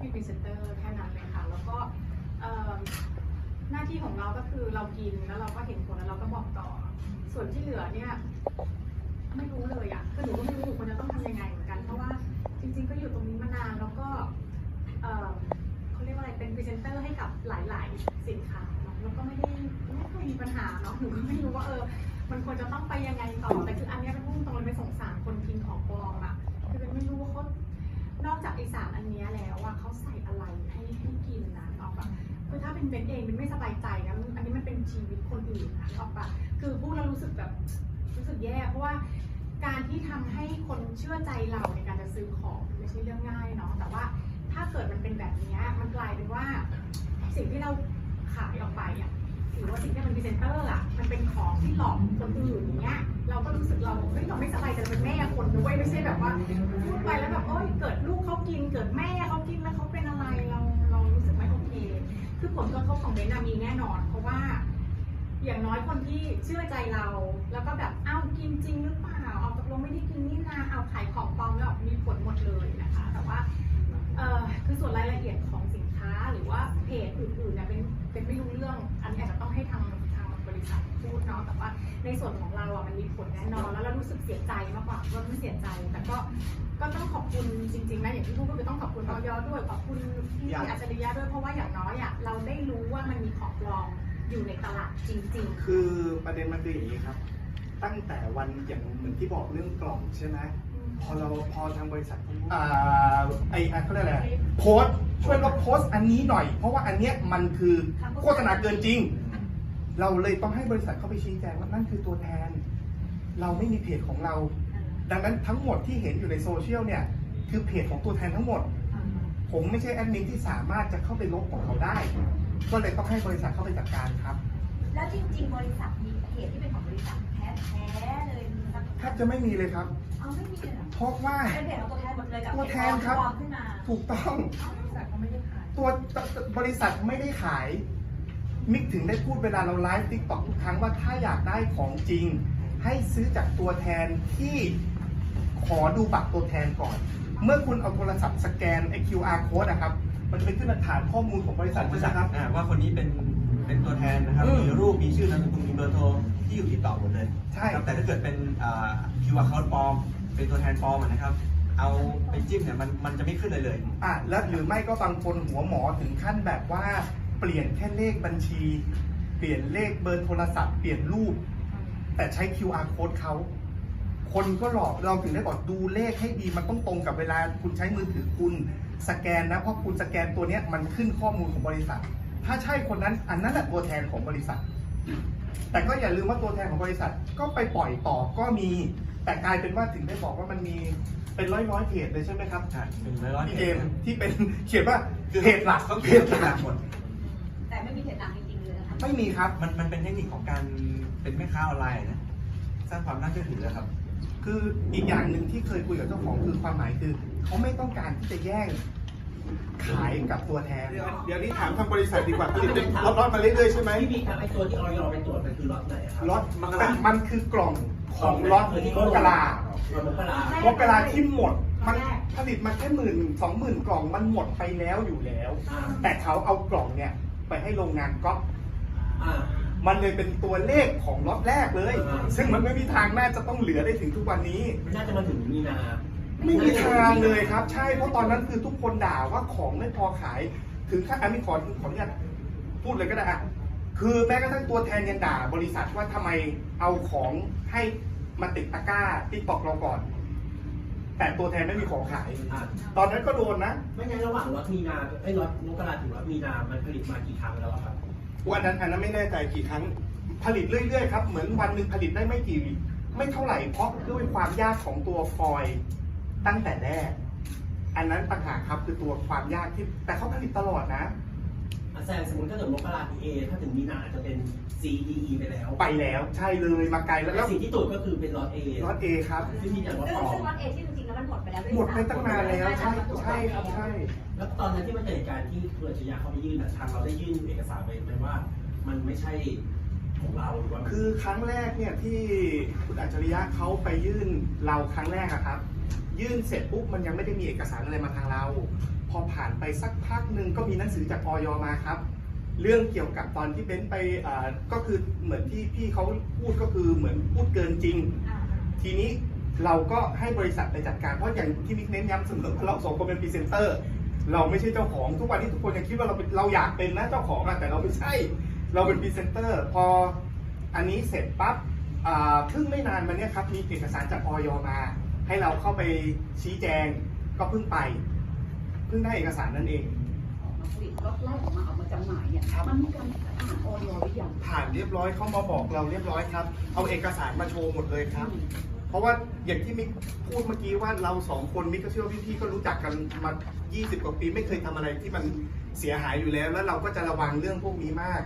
ที่เป็นพรีเซนเตอร์แค่นั้นเลยค่ะ แล้วก็หน้าที่ของเราก็คือเรากินแล้วเราก็เห็นผลแล้วเราก็บอกต่อ ส่วนที่เหลือเนี่ยไม่รู้เลยอะคือหนูก็ไม่รู้หนูควรจะต้องทำยังไงเหมือนกัน เพราะว่าจริง ๆ ก็อยู่ตรงนี้มานานแล้วก็เขาเรียกว่าอะไรเป็นพรีเซนเตอร์ให้กับหลายๆสินค้าเนอะแล้วก็ไม่ได้ไม่เคยมีปัญหาเนาะหนูก็ไม่รู้ว่าเออมันควรจะต้องไปยังไงต่อแต่คืออันนี้เป็นพุ่งตรงเลยไปสงสารคนกินของปลอมอะคือเป็นไม่รู้ว่าเขา นอกจากไอสารอันนี้แล้วอะเขาใส่อะไรให้ให้กินนะออกปะคือถ้าเป็นเบนเองเป็นไม่สบายใจนะอันนี้มันเป็นชีวิตคนอื่นนะออกปะคือพูดแล้วรู้สึกแบบรู้สึกแย่เพราะว่าการที่ทำให้คนเชื่อใจเราในการจะซื้อของไม่ใช่เรื่องง่ายเนาะแต่ว่าถ้าเกิดมันเป็นแบบนี้มันกลายเป็นว่าสิ่งที่เราขายออกไปอะ หรือว่าสิ่งที่มันพรีเซนเตอร์อะมันเป็นของที่หลอกคนอื่นอย่างเงี้ยเราก็รู้สึกเราเฮ้ยเราไม่สบายใจเราเป็นแม่คนด้วยไม่ใช่แบบว่าพูดไปแล้วแบบเอ้ยเกิดลูกเขากินเกิดแม่เขากินแล้วเขาเป็นอะไรเราเรารู้สึกไม่โอเค คือผลกระทบของเบนนามีแน่นอน เพราะว่า อย่างน้อยคนที่เชื่อใจเรา แล้วก็แบบเอ้ากินจริงหรือเปล่าเอาตกลงไม่ได้กินนี่นาเอาขายของปลอมแล้วมีผลหมดเลยนะคะ แต่ว่าเออ ว่าเพจอื่นๆเนี่ยเป็นเป็นไม่รู้เรื่องอันนี้อาจจะต้องให้ทางทางบริษัทพูดเนาะแต่ว่าในส่วนของเราอะมันมีผลแน่นอน แล้วเรารู้สึกเสียใจมากกว่าว่าไม่เสียใจแต่ก็ก็ต้องขอบคุณจริงๆนะอย่างที่พูดก็คือต้องขอบคุณออยด้วยขอบคุณพี่อัจฉริยะด้วยเพราะว่าอย่างน้อยอะเราได้รู้ว่ามันมีของปลอมอยู่ในตลาดจริง ๆ คือประเด็นมันคืออย่างนี้ครับ ตั้งแต่วันอย่างเหมือนที่บอกเรื่องกล่องใช่ไหม พอเราพอทางบริษัทอ่าไอ้อะเขาเรียกอะไรโพสต์ช่วยลบโพสต์อันนี้หน่อย เพราะว่าอันเนี้ยมันคือโฆษณาเกินจริง เราเลยต้องให้บริษัทเข้าไปชี้แจงว่านั่นคือตัวแทน เราไม่มีเพจของเรา ดังนั้นทั้งหมดที่เห็นอยู่ในโซเชียลเนี่ยคือเพจของตัวแทนทั้งหมด ผมไม่ใช่แอดมินที่สามารถจะเข้าไปลบของเขาได้ ก็เลยต้องให้บริษัทเข้าไปจัดการครับ แล้วจริง ๆ บริษัทมีเพจที่เป็นของบริษัทแท้แท้ๆเลยมีสักแทบจะไม่มีเลยครับ เอาไม่มีเลยเหรอเพราะว่าเป็นเพจของตัวแทนหมดเลยกับตัวแทนครับ ปลอมขึ้นมาถูกต้อง แต่เขาไม่ได้ขาย ตัวบริษัทไม่ได้ขาย มิกถึงได้พูดเวลาเราไลฟ์ติ๊กต็อกทุกครั้งว่าถ้าอยากได้ของจริง ให้ซื้อจากตัวแทนที่ขอดูบัตรตัวแทนก่อน เมื่อคุณเอาโทรศัพท์สแกนไอ้ QR code นะครับ มันจะไปขึ้นฐานข้อมูลของบริขษัอทงบริใช่ษัไหทมครับ อ่าว่าคนนี้เป็นเป็นตัวแทนนะครับอืมมีรูปมีชื่อนามสกุลมีเบอร์โทรที่อยู่ติดต่อหมดเลยใช่ ครับแต่ถ้าเกิดเป็นอ่า QR code ปลอม เป็นตัวแทนปลอมอะนะครับ เอาไปจิ้มเนี่ยมันมันจะไม่ขึ้นเลยเลย อะแล้วหรือไม่ก็บางคนหัวหมอถึงขั้นแบบว่าเปลี่ยนแค่เลขบัญชี เปลี่ยนเลขเบอร์โทรศัพท์เปลี่ยนรูป แต่ใช้ QR code เขา คนก็หลอกเราถึงได้บอกดูเลขให้ดีมันต้องตรงกับเวลาคุณใช้มือถือคุณสแกนนะเพราะคุณสแกนตัวเนี้ยมันขึ้นข้อมูลของบริษัท ถ้าใช่คนนั้นอันนั้นแหละตัวแทนของบริษัท แต่ก็อย่าลืมว่าตัวแทนของบริษัทก็ไปปล่อยต่อก็มี แต่กลายเป็นว่าถึงได้บอกว่ามันมีเป็นร้อยร้อยๆเพจเลยใช่ไหมครับใช่เป็นร้อยๆพี่เพเอจมที่เป็นเขียนว่าคือเพจหลักต้องเพเพจจหหลัลักกหมดแต่ไม่มีเพจดังจริงๆเลยนะคะไม่มีครับมันมันเป็นเทคนิคของการเป็นแม่ค้าออนไลน์นะสร้างความน่าเชื่อถืออะครับ คืออีกอย่างหนึ่งที่เคยคุยกับเจ้าของคือความหมายคือ เขาไม่ต้องการที่จะแย่ง ขายกับตัวแทน เดี๋ยวเดี๋ยวนี้ถามทางบริษัทดีกว่าผลิตเป็นล็อตๆมาเรื่อยๆใช่ไหมพี่บิ๊กครับไอตัวที่ออยไปตรวจมันคือล็อตไหนครับล็อตมกราเป็นมันคือกล่องของล็อตมกราล็อตมกรามกราที่หมด มันผลิตมาแค่หมื่นสองหมื่นกล่องมันหมดไปแล้วอยู่แล้ว แต่เขาเอากล่องเนี่ยไปให้โรงงานก๊อปอ่า มันเลยเป็นตัวเลขของล็อตแรกเลยอ่าซึ่งมันไม่มีทางน่าจะต้องเหลือได้ถึงทุกวันนี้มันน่าจะมาถึงมีนา ไม่มีทางเลยครับ ใช่เพราะตอนนั้นคือทุกคนด่าว่าของไม่พอขายถึงขั้นอันนี้ขอขออนุญาตพูดเลยก็ได้อะคือแม้กระทั่งตัวแทนยังด่าบริษัทว่าทำไมเอาของให้มาติดตะกร้าติ๊กตอกเราก่อน แต่ตัวแทนไม่มีของขายอ่าตอนนั้นก็โดนนะ ไม่งั้นระหว่างล็อตมีนาไอ้ยล็อตมกราถึงล็อตมีนา มันผลิตมากี่ครั้งแล้วอะครับวันนั้นอันนั้นไม่แน่ใจกี่ครั้ง ผลิตเรื่อยๆครับ เหมือนวันหนึ่งผลิตได้ไม่กี่ ไม่เท่าไหร่เพราะด้วยความยากของตัวฟอยล์ ตั้งแต่แรก อันนั้นต่างหากครับคือตัวความยากที่ แต่เขาผลิตตลอดนะ อาแซงสมมติถ้าเกิดมกราถึงเอถ้าถึงมีนาจะเป็น C D E ไปแล้วไปแล้วใช่เลยมาไกลแล้วแล้แล้ววสิ่งที่ตรวจก็คือเป็นล็อตเอรถเอครับซึ่งมีแต่ล็อตซึ่งปลอซึ่มงล็อตเอที่จริงๆแล้วมันหมดไปแล้วด้วยหมดไปตั้งนานแล้วใช่ซ้ำใช่ครับใช่ แล้วตอนนั้นที่มันเกิดเหตุการณ์ที่คุณอัจฉริยะเขาไปยื่นอะทางเราได้ยื่นเอกสารไปไหมว่า มันไม่ใช่ของเราหรือว่ามันคือครั้งแรกเนี่ยที่คุณอัจฉริยะเขาไปยื่นเราครั้งแรกอะครับ ยื่นเสร็จปุ๊บมันยังไม่ได้มีเอกสารอะไรมาทางเรา พอผ่านไปสักพักหนึ่งก็มีหนังสือจากออยมาครับ เรื่องเกี่ยวกับตอนที่เบ้นไปอ่าก็คือเหมือนที่พี่เขาพูดก็คือเหมือนพูดเกินจริงอ่าทีนี้เราก็ให้บริษัทไปจัดการเพราะอย่างที่มิกเน้นย้ำเสมอว่าเราสองคนเป็นพรีเซนเตอร์ เราไม่ใช่เจ้าของทุกวันนี้ทุกคนยังคิดว่าเราเป็นเราอยากเป็นนะเจ้าของอะแต่เราไม่ใช่ เราเป็นพรีเซนเตอร์ พออันนี้เสร็จปั๊บอ่าเพิ่งไม่นานมาเนี้ยครับมีเอกสารจากออยมา ให้เราเข้าไปชี้แจงก็เพิ่งไป เพิ่งได้เอกสารนั่นเองออกมาผลิตรถไล่ออกมาเอามาจำหน่ายเนี่ยมันมีการผ่านออยหรือยังผ่านเรียบร้อยเขามาบอกเราเรียบร้อยครับ เอาเอกสารมาโชว์หมดเลยครับ เพราะว่าอย่างที่มิกพูดเมื่อกี้ว่าเราสองคนมิกก็เชื่อว่าพี่ๆก็รู้จักกันมา 20 กว่าปีไม่เคยทำอะไรที่มันเสียหายอยู่แล้ว แล้วเราก็จะระวังเรื่องพวกนี้มาก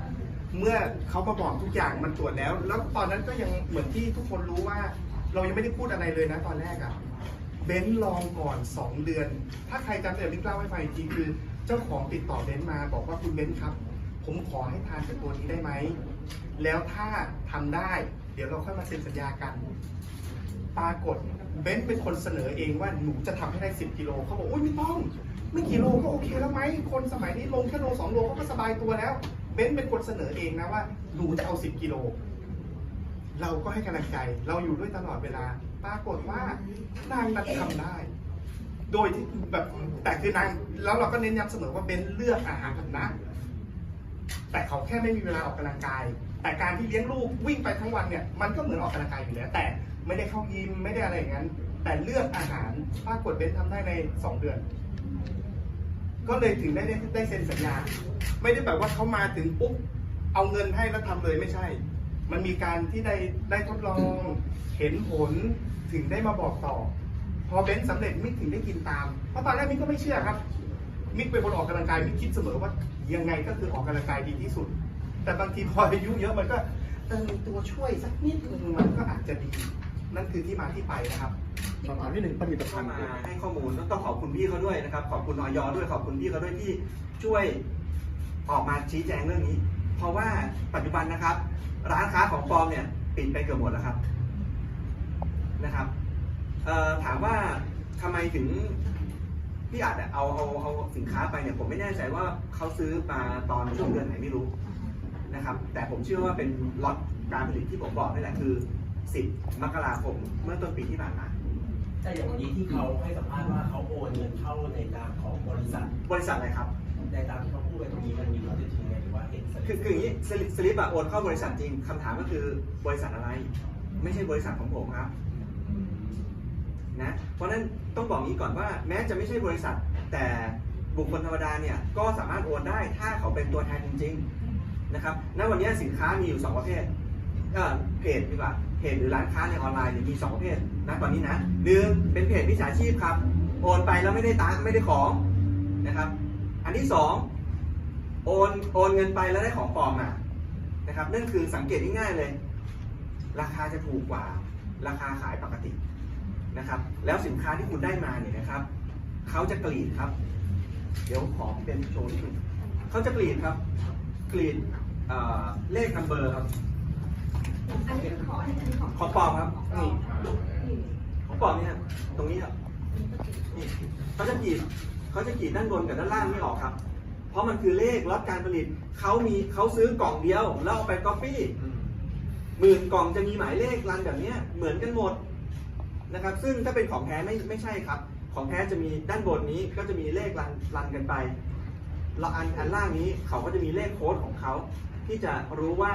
เมื่อเขามาบอกทุกอย่างมันตรวจแล้ว แล้วตอนนั้นก็ยังเหมือนที่ทุกคนรู้ว่า เรายังไม่ได้พูดอะไรเลยนะตอนแรกอะเบนซ์ลองก่อน 2 เดือน ถ้าใครจำได้มิกเล่าให้ฟังอีกทีคือ เจ้าของติดต่อเบนซ์มาบอกว่าคุณเบนซ์ครับ ผมขอให้ทานกับตัวนี้ได้ไหม แล้วถ้าทำได้ เดี๋ยวเราค่อยมาเซ็นสัญญากัน ปรากฏเบนซ์เป็นคนเสนอเองว่าหนูจะทำให้ได้ 10 กิโลเขาบอกโอ้ยไม่ต้อง ไม่กี่โลก็โอเคแล้วไหม คนสมัยนี้ลงแค่โลสองโลเขาก็สบายตัวแล้ว เบนซ์เป็นคนเสนอเองนะว่าหนูจะเอา 10 กิโล เราก็ให้กำลังใจ เราอยู่ด้วยตลอดเวลา ปรากฏว่านางดันทำได้ โดยที่แบบแต่คือนางแล้วเราก็เน้นย้ำเสมอว่าเบนเลือกอาหารนะ แต่เขาแค่ไม่มีเวลาออกกำลังกาย แต่การที่เลี้ยงลูกวิ่งไปทั้งวันเนี่ยมันก็เหมือนออกกำลังกายอยู่แล้ว แต่ไม่ได้เข้ายิมไม่ได้อะไรอย่างนั้น แต่เลือกอาหารปรากฏเบนทำได้ในสองเดือน ก็เลยถึงได้ได้ได้เซ็นสัญญา ไม่ได้แบบว่าเขามาถึงปุ๊บเอาเงินให้แล้วทำเลยไม่ใช่ มันมีการที่ได้ได้ทดลอง เห็นผลถึงได้มาบอกต่อ พอเบนซ์สำเร็จมิกถึงได้กินตาม เพราะตอนแรกมิกก็ไม่เชื่อครับ มิกเป็นคนออกกำลังกายมิกคิดเสมอว่า ยังไงก็คือออกกำลังกายดีที่สุด แต่บางทีพออายุเยอะมันก็เติมตัวช่วยสักนิดนึงมันก็อาจจะดี นั่นคือที่มาที่ไปนะครับสอบถามที่หนึ่งผลิตภัเข้าณฑ์มาให้ข้อมูลต้องต้องขอบคุณพี่เขาด้วยนะครับ ขอบคุณออยด้วยขอบคุณพี่เขาด้วยที่ช่วยออกมาชี้แจงเรื่องนี้ เพราะว่าปัจจุบันนะครับ ร้านค้าของปลอมเนี่ยปิดไปเกือบหมดแล้วครับนะครับเอ่อถามว่าทำไมถึงพี่อาจเอาเอาเอาสินค้าไปเนี่ยผมไม่แน่ใจว่าเขาซื้อมาตอนช่วงเดือนไหนไม่รู้นะครับ แต่ผมเชื่อว่าเป็นล็อตการผลิตที่ผมบอกนี่แหละคือ 10 มกราคมเมื่อต้นปีที่ผ่านมาแต่อย่างวันนี้ที่เขาให้สัมภาษณ์ว่าเขาโอนเงินเข้าในนามของบริษัท บริษัทอะไรครับ ในตามที่เขาพูดไปตรงนี้มันมีข้อเท็จจริงไงหรือว่าเห็นสลิคือปคืออย่างนี้สลิปสลิปอะโอนเข้าบริษัทจริงคำถามก็คือบริษัทอะไร ไม่ใช่บริษัทของผมครับนะเพราะฉะนั้นต้องบอกงี้ก่อนว่า แม้จะไม่ใช่บริษัท แต่บุคคลธรรมดาเนี่ยก็สามารถโอนได้ถ้าเขาเป็นตัวแทนจริงๆนะครับณวันนี้สินค้ามีอยู่สองประเภทเอ่อเพจดีกว่าเพจหรือร้านค้าในออนไลน์เนี่ยมีสองประเภทนะตอนนี้นะหนึ่งเป็นเพจวิชาชีพครับ โอนไปแล้วไม่ได้ตังค์ไม่ได้ของนะครับ อันที่สองโอนโอนเงินไปแล้วได้ของปลอมมานะครับนั่นคือสังเกตง่ายๆเลย ราคาจะถูกกว่าราคาขายปกตินะครับ แล้วสินค้าที่คุณได้มาเนี่ยนะครับเขาจะกรีดครับ เดี๋ยวขอเป็นโชว์นิดนึงเขาจะกรีดครับ กรีดเอ่อเลขนัมเบอร์ครับอันนี้คือของอันนี้ของของปลอมครับนี่ของปลอมเนี่ยตรงนี้ครับนี่เขาจะกรีด เขาจะกรีดด้านบนกับด้านล่างไม่ออกครับ เพราะมันคือเลขล็อตการผลิตเขามีเขาซื้อกล่องเดียวแล้วเอาไปก๊อปปี้หมื่นกล่องจะมีหมายเลขรันแบบเนี้ยเหมือนกันหมดนะครับ ซึ่งถ้าเป็นของแท้ไม่ไม่ใช่ครับ ของแท้จะมีด้านบนนี้ก็จะมีเลขรันรันกันไปแล้วอันอันล่างนี้เขาก็จะมีเลขโค้ดของเขาที่จะรู้ว่า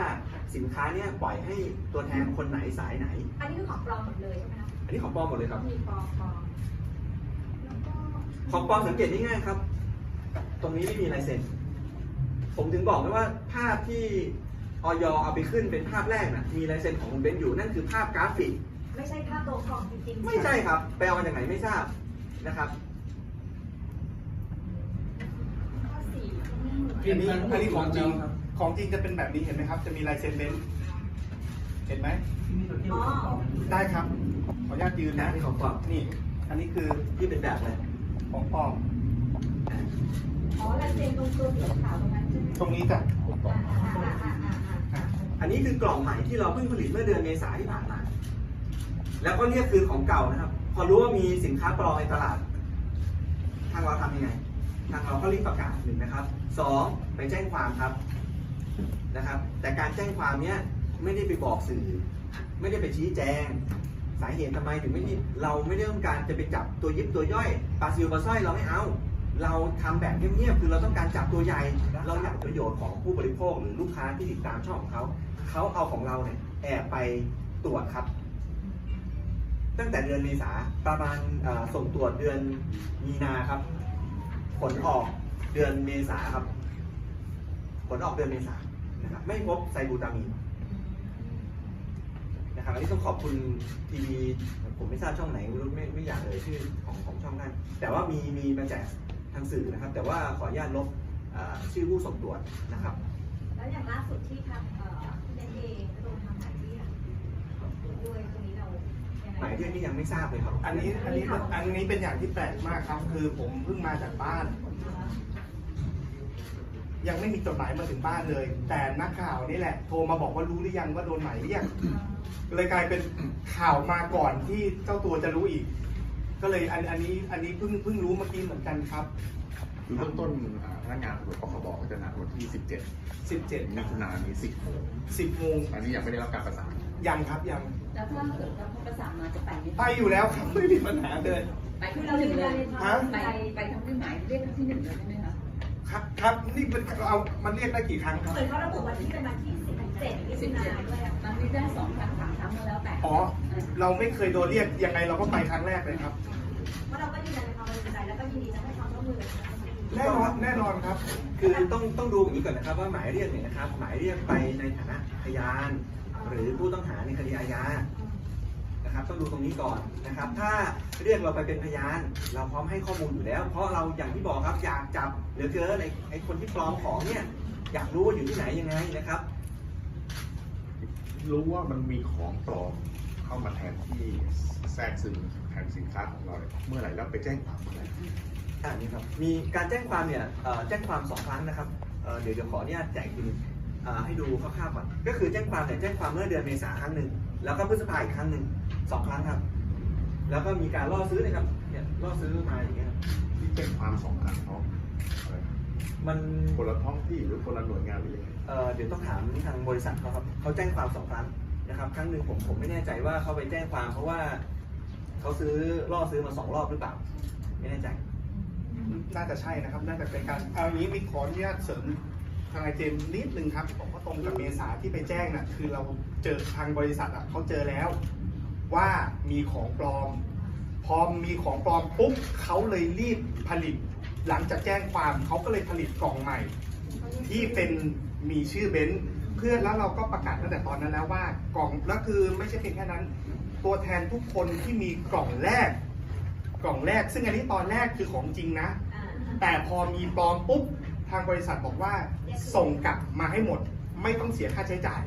สินค้าเนี่ยปล่อยให้ตัวแทนคนไหนสายไหน อันนี้คือของปลอมหมดเลยใช่ไหมคะอันนี้ของปลอมหมดเลยครับ มีปอปอแล้วก็ ของปลอมสังเกตได้ง่ายครับ ตรงนี้ไม่มีลายเซ็น ผมถึงบอกไว้ว่าภาพที่ออยเอาไปขึ้นเป็นภาพแรกนะมีลายเซ็นของคุณเบนซ์อยู่นั่นคือภาพกราฟิก ไม่ใช่ค่าตัวกล่องจริงๆไม่ใช่ครับไปเอามาจากไหนไม่ทราบนะครับข้อสี่อันนี้อันนี้ของจริงของจริงจะเป็นแบบนี้เห็นไหมครับ จะมีลายเซ็นเบนซ์เห็นไหมอ๋อได้ครับ ขออนุญาตยืนนะนี่ของปลอมนี่ อันนี้คือที่เป็นแบบเลย ของปลอมอ๋อลายเซ็นตรงตัวสีขาวตรงนั้นใช่ไหมตรงนี้จ้ะอ่าอ่าอ่าอ่าอ่าอันนี้คือกล่องใหม่ที่เราเพิ่งผลิตเมื่อเดือนเมษาที่ผ่านมา แล้วก็เนี่ยคือของเก่านะครับ พอรู้ว่ามีสินค้าปลอมในตลาด ทางเราทำยังไง ทางเราก็รีบประกาศหนึ่งนะครับสองไปแจ้งความครับนะครับ แต่การแจ้งความเนี้ยไม่ได้ไปบอกสื่อ ไม่ได้ไปชี้แจง สาเหตุทำไมถึงไม่มีเราไม่ได้ต้องการจะไปจับตัวยิบตัวย่อยปลาซิวปลาสร้อยเราไม่เอา เราทำแบบเงียบๆคือเราต้องการจับตัวใหญ่ เราอยากประโยชน์ของผู้บริโภคหรือลูกค้าที่ติดตามช่องของเขาเขาเอาของเราเนี่ยแอบไปตรวจครับ ตั้งแต่เดือนเมษาประมาณเอ่อส่งตรวจเดือนมีนาครับ ผลออกเดือนเมษาครับ ผลออกเดือนเมษานะครับไม่พบไซบูตามีน นะครับอันนี้ต้องขอบคุณทีวีผมไม่ทราบช่องไหนไม่รู้ไม่ไม่อยากเลยชื่อของของช่องนั้นแต่ว่ามีมีมาแจกทางสื่อนะครับ แต่ว่าขออนุญาตลบอ่าชื่อผู้ส่งตรวจนะครับ แล้วอย่างล่าสุดที่ทางเอ่อพี่เนเองก็โดนทำหมายเรียกด้วยตรงนี้เรายังไงหมายเรียกนี่ยังไม่ทราบเลยครับอันนี้อันนี้อันนี้เป็นอย่างที่แปลกมากครับ คือผมเพิ่งมาจากบ้าน ยังไม่มีจดหมายมาถึงบ้านเลย แต่นักข่าวนี่แหละ โทรมาบอกว่ารู้หรือยังว่าโดนหมายเรียกเลยกลายเป็นข่าวมาก่อนที่เจ้าตัวจะรู้อีก ก็เลยอันอันนี้อันนี้เพิ่งเพิ่งรู้เมื่อกี้เหมือนกันครับคือเบื้องต้นอ่าพนักงานตำรวจปคบก็จะนัดวันที่ 17 17มิถุนายนนี้10โมง10โมงอันนี้ยังไม่ได้รับการประสานยังครับยังแล้วถ้าเกิดว่าเขาประสานมาจะไปไหมไปอยู่แล้วครับไม่มีปัญหาเลยไปที่เราหนึ่งเลยฮะไปไปทำที่หมายเรียกครั้งที่หนึ่งเลยใช่ไหม คะครับครับนี่เป็นเอามันเรียกได้กี่ครั้งครับ เหมือนเขาระบุวันที่เป็นวันที่สิบเจ็ดมิสิถุบนาเจ็ดด้วยอะมันเรียกได้สองครั้งสามครั้งก็แล้วแต่อ๋อ เราไม่เคยโดนเรียกยังไงเราก็ไปครั้งแรกเลยครับ เพราะเราก็ยืนยันในความบริสุทธิ์ใจแล้วก็ยินดีจะให้ความร่วมมือแน่นอนแน่นอนครับ คือต้องต้องดูอย่างนี้ก่อนนะครับว่าหมายเรียกเนี่ยนะครับ หมายเรียกไปในฐานะพยาน หรือผู้ต้องหาในคดีอาญา นะครับต้องดูตรงนี้ก่อนนะครับ ถ้าเรียกเราไปเป็นพยาน เราพร้อมให้ข้อมูลอยู่แล้ว เพราะเราอย่างที่บอกครับอยากจับเหลือเกินไอ้ไอ้คนที่ปลอมของเนี่ยอยากรู้ว่าอยู่ที่ไหนยังไงนะครับ รู้ว่ามันมีของปลอมเข้ามาแทนที่แทรกซึมแทนสินค้าของเราเมื่อไหร่แล้วไปแจ้งความเมื่อไหร่อ่านี่ครับมีการแจ้งความเนี่ยเอ่อแจ้งความสองครั้งนะครับเอ่อเดี๋ยวเดี๋ยวขออนุญาตแจกทีอ่าให้ดูคร่าวๆก่อนก็คือแจ้งความเนี่ยแจ้งความเมื่อเดือนเมษาครั้งหนึ่งแล้วก็พฤษภาอีกครั้งหนึ่ง สองครั้งครับ แล้วก็มีการล่อซื้อเนะครับเนี่ยล่อซื้อมาอย่างเงี้ยครับที่แจ้งความสองครั้งเพราะอะไรมันคนละท้องที่หรือคนละหน่วยงานหรือยังไงเอ่อเดี๋ยวต้องถามทางบริษัทเขาครับเขาแจ้งความสองครั้งนะครับ ครั้งหนึ่งผมผมไม่แน่ใจว่าเขาไปแจ้งความเพราะว่าเขาซื้อล่อซื้อมาสองรอบหรือเปล่า ไม่แน่ใจ น่าจะใช่นะครับ น่าจะเป็นการเอาอย่างนี้มีขออนุญาตเสริมทางไอเจมนิดนึงครับผมว่าตรงกับเมษาที่ไปแจ้งน่ะคือเราเจอทางบริษัทอะเขาเจอแล้ว ว่ามีของปลอม พอมีของปลอมปุ๊บเขาเลยรีบผลิต หลังจากแจ้งความเขาก็เลยผลิตกล่องใหม่ ที่เป็นมีชื่อเบนซ์เพื่อแล้วเราก็ประกาศตั้งแต่ตอนนั้นแล้วว่ากล่องแล้วคือไม่ใช่เพียงแค่นั้น ตัวแทนทุกคนที่มีกล่องแรก กล่องแรก ซึ่งอันนี้ตอนแรกคือของจริงนะอ่าแต่พอมีปลอมปุ๊บทางบริษัทบอกว่าส่งกลับมาให้หมด ไม่ต้องเสียค่าใช้จ่าย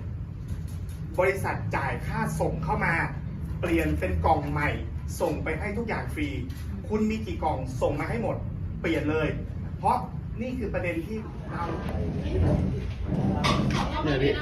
บริษัทจ่ายค่าส่งเข้ามา เปลี่ยนเป็นกล่องใหม่ ส่งไปให้ทุกอย่างฟรี คุณมีกี่กล่องส่งมาให้หมด เปลี่ยนเลย เพราะนี่คือประเด็นที่เราเนี่ยพี่